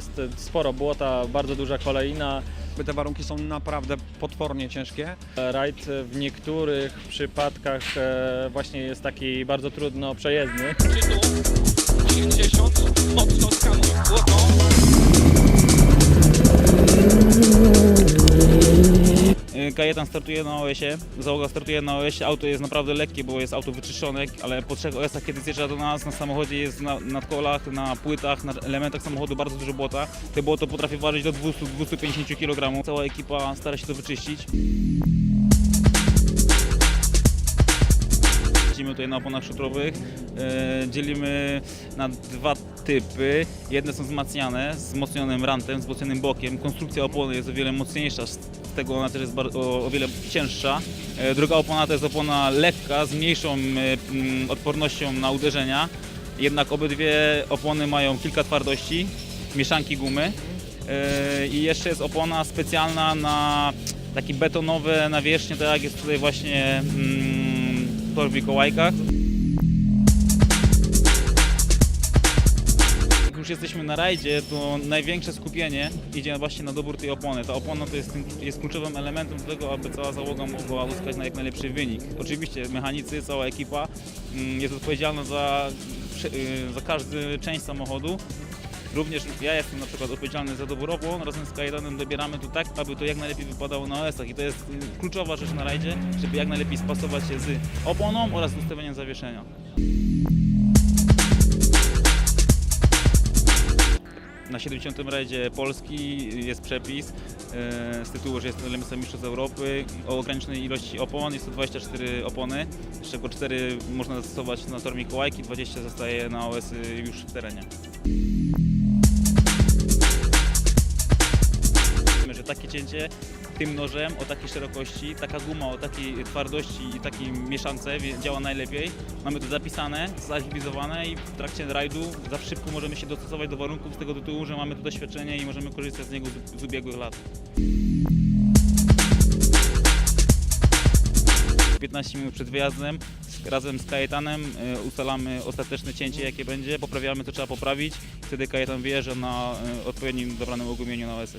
jest sporo błota, bardzo duża kolejna. Te warunki są naprawdę potwornie ciężkie. Rajd w niektórych przypadkach e, właśnie jest taki bardzo trudno przejezdny. szczytu 90, mocno skanuj błoto. Y, Kajetan startuje na OS-ie, załoga startuje na OS-ie, auto jest naprawdę lekkie, bo jest auto wyczyszczone, ale po trzech OS-ach, kiedy zjeżdża do nas, na samochodzie jest na, na kolach, na płytach, na elementach samochodu bardzo dużo błota. To błoto potrafi ważyć do 200-250 kg. Cała ekipa stara się to wyczyścić. Jeździmy tutaj na oponach szutrowych, e, dzielimy na dwa typy. Jedne są wzmacniane, z wzmocnionym rantem, wzmocnionym bokiem. Konstrukcja opony jest o wiele mocniejsza, z tego ona też jest o, wiele cięższa. E, druga opona to jest opona lekka, z mniejszą e, mm, odpornością na uderzenia. Jednak obydwie opony mają kilka twardości, mieszanki gumy. E, I jeszcze jest opona specjalna na takie betonowe nawierzchnie, tak jak jest tutaj właśnie mm, w Mikołajkach. Jesteśmy na rajdzie, to największe skupienie idzie właśnie na dobór tej opony. Ta opona to jest, jest kluczowym elementem do tego, aby cała załoga mogła uzyskać na jak najlepszy wynik. Oczywiście mechanicy, cała ekipa mm, jest odpowiedzialna za, y, za każdy część samochodu. Również ja jestem na przykład odpowiedzialny za dobór opon, razem z Kajdanem dobieramy to tak, aby to jak najlepiej wypadało na OS-ach i to jest y, kluczowa rzecz na rajdzie, żeby jak najlepiej spasować się z oponą oraz ustawieniem zawieszenia. 70. rajdzie Polski jest przepis e, z tytułu, że jest to mistrzostw Europy o ograniczonej ilości opon. Jest to 24 opony, z czego 4 można zastosować na tor Mikołajki, 20 zostaje na OS już w terenie. Wiemy, że takie cięcie tym nożem o takiej szerokości, taka guma o takiej twardości i takiej mieszance wie- działa najlepiej. Mamy to zapisane, zarchiwizowane i w trakcie rajdu za szybko możemy się dostosować do warunków z tego tytułu, że mamy to doświadczenie i możemy korzystać z niego z, ubiegłych lat. 15 minut przed wyjazdem razem z Kajetanem y, ustalamy ostateczne cięcie jakie będzie, poprawiamy co trzeba poprawić, wtedy Kajetan wyjeżdża na y, odpowiednim dobranym ogumieniu na OS.